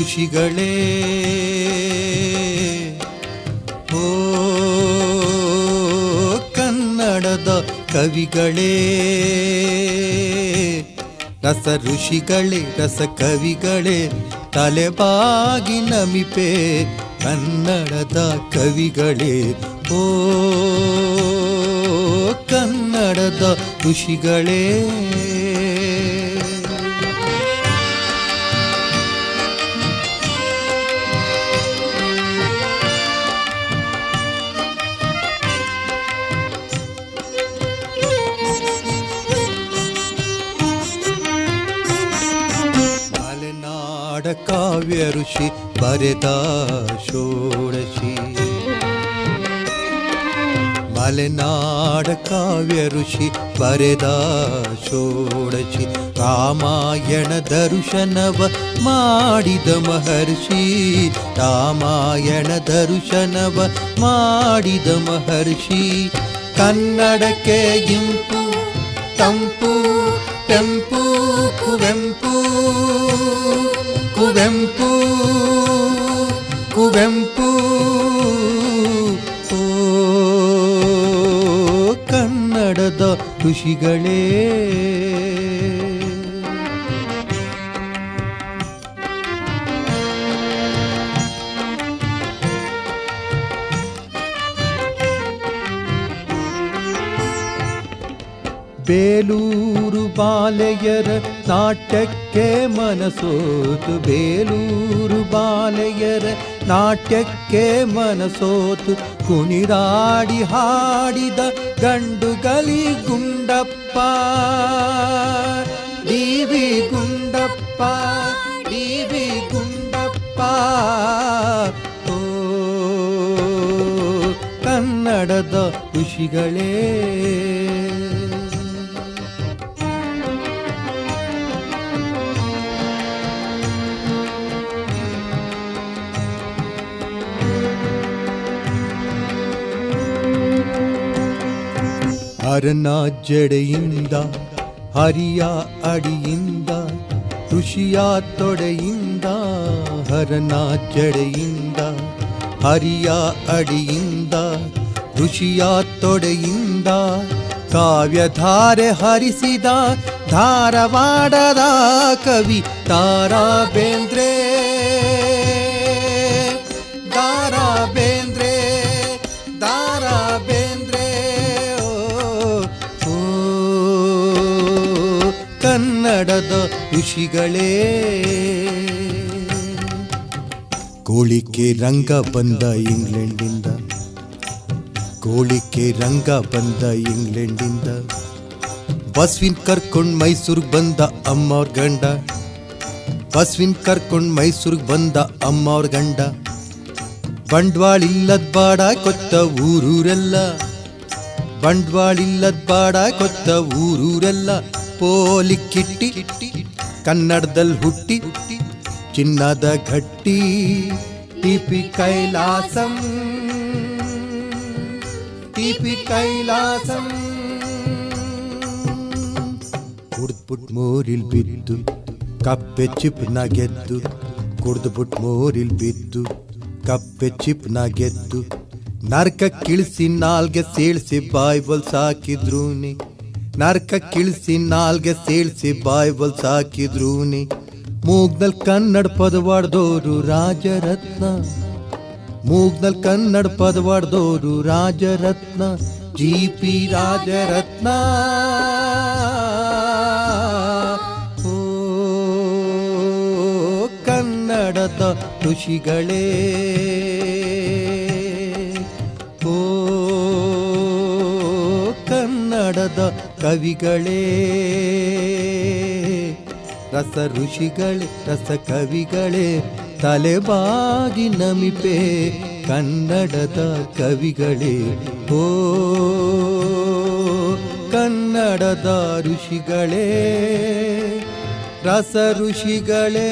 ಋಷಿಗಳೇ ಓ, ಕನ್ನಡದ ಕವಿಗಳೇ. ರಸ ಋಷಿಗಳೇ ರಸ ಕವಿಗಳೇ ತಲೆಬಾಗಿ ನಮಿಪೆ ಕನ್ನಡದ ಕವಿಗಳೇ. ಓ, ಕನ್ನಡದ ಋಷಿಗಳೇ. काव्यऋषि भरता षोडशी मलेनाडकाव्यऋषि भरदा षोडशि रामायणदर्शनव माडिद महर्षि रामायणदर्शनव माडिद महर्षि कन्नडके इम्पु तम्पु तेम्पु कुवेम्पु ಕುವೆಂಪು ಕುವೆಂಪು ಕನ್ನಡದ ಋಷಿಗಳೇ. ಬೇಲೂರು ಬಾಲೆಯರ ನಾಟ್ಯಕ್ಕೆ ಮನಸೋತು. ಬೇಲೂರು ಬಾಲೆಯರ ನಾಟ್ಯಕ್ಕೆ ಮನಸೋತು. ಕುಣಿದಾಡಿ ಹಾಡಿದ ಗಂಡುಗಲಿ Gundappa. D V Gundappa D V Gundappa. ಓ, ಕನ್ನಡದ ಋಷಿಗಳೇ. ಹರನ ಜಡೆಯಿಂದ, ಹರಿಯ ಅಡಿಯಿಂದ, ಋಷಿಯ ತೊಡೆಯಿಂದ, ಹರನ ಜಡೆಯಿಂದ, ಹರಿಯ ಅಡಿಯಿಂದ, ಋಷಿಯ ತೊಡೆಯಿಂದ, ಕಾವ್ಯಧಾರೆ ಹರಿಸಿದ ಧಾರವಾಡದ ಕವಿ ತಾರಾ ಬೇಂದ್ರೆ ಋಷಿಗಳೇ, ಕೋಳಿಕೆ ರಂಗ ಬಂದ ಇಂಗ್ಲೆಂಡಿಂದ, ಕೋಳಿಕೆ ರಂಗ ಬಂದ ಇಂಗ್ಲೆಂಡಿಂದ ಬಸ್ವಿನ್ ಕರ್ಕೊಂಡು ಮೈಸೂರಿಗೆ ಬಂದ ಅಮ್ಮವ್ರ ಗಂಡ ಬಸ್ವಿನ್ ಕರ್ಕೊಂಡು ಮೈಸೂರಿಗೆ ಬಂದ ಅಮ್ಮವ್ರ ಗಂಡ, ಬಂಡ್ವಾಳ ಇಲ್ಲದ ಬಾಡ ಕೊತ್ತ ಊರೂರೆಲ್ಲ, ಬಂಡ್ವಾಳ ಇಲ್ಲದ ಬಾಡ ಕೊತ್ತ ಊರೂರೆಲ್ಲ ಪೋಲಿಕ್ಕಿಟ್ಟಿ ಕನ್ನಡದಲ್ಲಿ ಹುಟ್ಟಿ, ಚಿನ್ನದ ಗಟ್ಟಿ T P Kailasam. T P Kailasam. ಕುಡ್ದ್ಬಿಟ್ ಮೋರಿಲ್ ಬಿದ್ದು, ಕಪ್ಪೆ ಚಿಪ್ನ ಗೆದ್ದು, ಕುಡ್ದ್ಬಿಟ್ ಮೋರಿಲ್ ಬಿದ್ದು, ಕಪ್ಪೆ ಚಿಪ್ನ ಗೆದ್ದು, ನರ್ಕ ಕಿಳಿಸಿ ನಾಲ್ಗೆ ಸೇಳ್ಸಿ ಬಾಯ್ಬಲ್ ಸಾಕಿದ್ರೂನಿ. ನರ್ಕ ಕಿಳಿಸಿ ನಾಲ್ಗೆ ಸೇಳ್ಸಿ ಬಾಯ್ಬಲ್ ಸಾಕಿದ್ರೂನಿ ಮೂಗ್ನಲ್ ಕನ್ನಡ ಪದವಾಡ್ದೋರು ರಾಜರತ್ನ. ಮೂಗ್ನಲ್ ಕನ್ನಡ ಪದವಾಡ್ದೋರು ರಾಜರತ್ನ. G P Rajaratna. ಓ, ಕನ್ನಡದ ಋಷಿಗಳೇ. ಕನ್ನಡದ ಕವಿಗಳೇ. ರಸ ಋಷಿಗಳೇ, ರಸ ಕವಿಗಳೇ, ತಲೆಬಾಗಿ ನಮಿಪೆ ಕನ್ನಡದ ಕವಿಗಳೇ. ಓ ಕನ್ನಡದ ಋಷಿಗಳೇ, ರಸ ಋಷಿಗಳೇ.